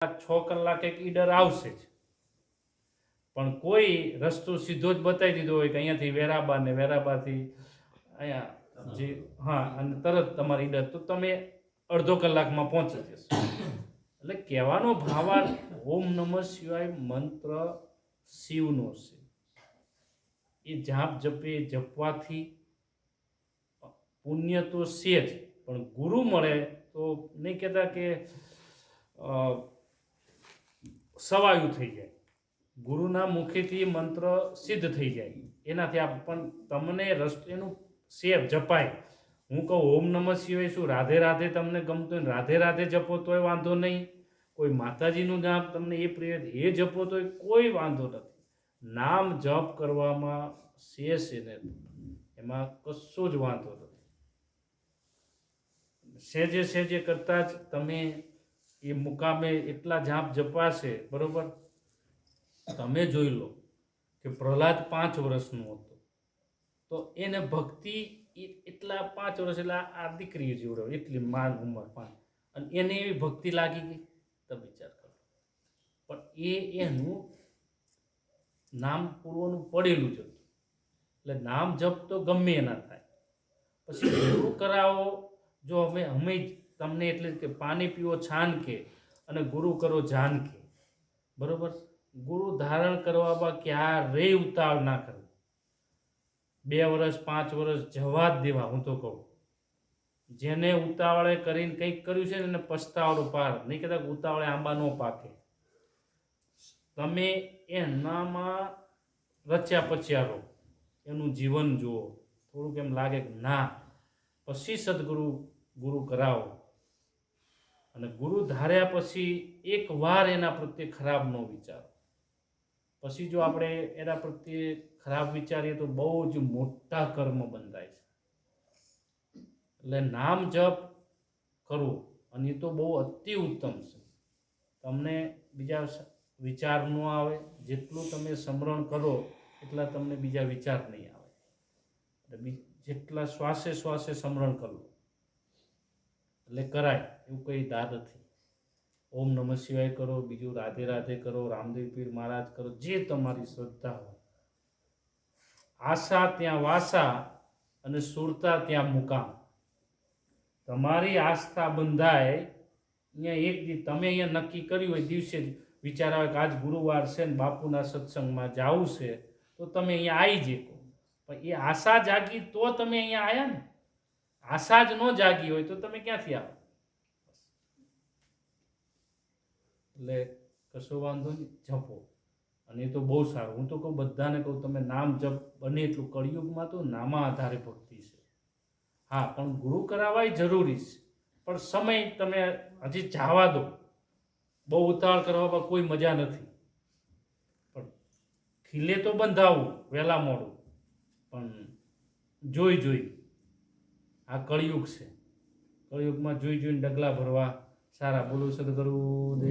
છ કલાક એક ઈડર આવશે જ. પણ કોઈ રસ્તો સીધો જ બતાવી દીધો હોય કે અહીંયાથી વેરાબા ને વેરાબાથી અહીંયા જે, હા, અને તરત તમારી ઈડર. તો તમે અડધો કલાકમાં પહોંચી જશો. એટલે કહેવાનો ભાવાર્થ, ઓમ નમઃ શિવાય મંત્ર શિવનો છે. એ જાપ જપે, જપવાથી પુણ્ય તો છે જ, પણ ગુરુ મળે તો નહીં કહેતા કે સવાયું થઈ જાય. ગુરુના મુખેથી મંત્ર સિદ્ધ થઈ જાય. એનાથી આપ પણ તમને રસ્તે એનું જપાય. હું કહું, ઓમ નમઃ શિવાય શું? રાધે રાધે તમને ગમતું હોય રાધે રાધે જપો તોય વાંધો નહીં. કોઈ માતાજીનું નામ તમને એ પ્રિય એ જપો તોય કોઈ વાંધો નથી. નામ જપ કરવામાં શેષ એને. એમાં કશો જ વાંધો નથી. સેજે સેજે કરતાં જ તમે એ મુકામે એટલા જાપ જપાશે, બરોબર? તમે જોઈ લો કે પ્રહલાદ પાંચ વર્ષનો હતો. તો એને ભક્તિ એટલા પાંચ વર્ષ એટલે આ- આ દીકરી જેવડો એટલી માન ઉંમર પાંચ. અને એને એવી ભક્તિ લાગી ગઈ? તો વિચાર કરો. પણ એ એનું નામ પૂર્વનું પડેલું જ હતું. એટલે નામ જપ તો ગમે એના થાય. પછી ગુરુ કરાવો, જો અમે અમે તમને એટલે કે પાણી પીવો, છાન કે અને ગુરુ કરો, જાન કે. બરોબર? ગુરુ ધારણ કરવામાં ક્યારેય ઉતાવળ ના કરવી. બે વર્ષ પાંચ વર્ષ જવા જ દેવા, હું તો કહું. જેને ઉતાવળે કરીને કંઈક કર્યું છે ને, એને પસ્તાવડો પાર. નહીં કહેતા ઉતાવળે આંબા ન પાકે. તમે એનામાં રચ્યા પચ્યા રહો. એનું જીવન જુઓ. થોડુંક એમ લાગે કે ના. પછી સદગુરુ, ગુરુ કરાવો. અને ગુરુ ધાર્યા પછી એકવાર એના પ્રત્યે ખરાબ ન વિચારો. પછી જો આપણે એના પ્રત્યે ખરાબ વિચારીએ તો બહુ જ મોટા કર્મ બંધાય છે. એટલે નામ જપ કરવું, અને એ તો બહુ અતિ ઉત્તમ છે. તમને બીજા વિચાર ન આવે, જેટલું તમે સમરણ કરો, એટલા તમને બીજા વિચાર નહીં આવે. એટલે જેટલા શ્વાસે શ્વાસે સમરણ કરવું. એટલે કરાય, એવું કંઈ દાદ નથી. ઓમ નમઃ શિવાય કરો, બીજું રાધે રાધે કરો, રામદેવ પીર મહારાજ કરો, જે તમારી શ્રદ્ધા હોય. આશા ત્યાં વાસા અને સુરતા ત્યાં મુકામ. તમારી આસ્થા બંધાય, અહીંયા એક દી તમે અહીંયા નક્કી કર્યું હોય, દિવસે વિચાર આવે કે આજ ગુરુવાર છે ને બાપુના સત્સંગમાં જવું છે, તો તમે અહીંયા આવી જકો પણ એ આશા જાગી તો તમે અહીંયા આવ્યા ને? આશા જ ન જાગી હોય તો તમે ક્યાંથી આવો? એટલે કશો વાંધો નહીં, જપો. અને એ તો બહુ સારું. હું તો કહું, બધાને કહું, તમે નામ જપ, બને એટલું. કળિયુગમાં તો નામા આધારે ભક્તિ છે. હા, પણ ગુરુ કરાવવાય જરૂરી છે. પણ સમય તમે હજી જાવા દો. બહુ ઉતાવળ કરવામાં કોઈ મજા નથી. પણ ખીલે તો બંધાવવું વહેલા મોડું. પણ જોઈ જોઈ. આ કળિયુગ છે. કળિયુગમાં જોઈ જોઈને ડગલા ભરવા સારા બોલું સદગુરુ દેવ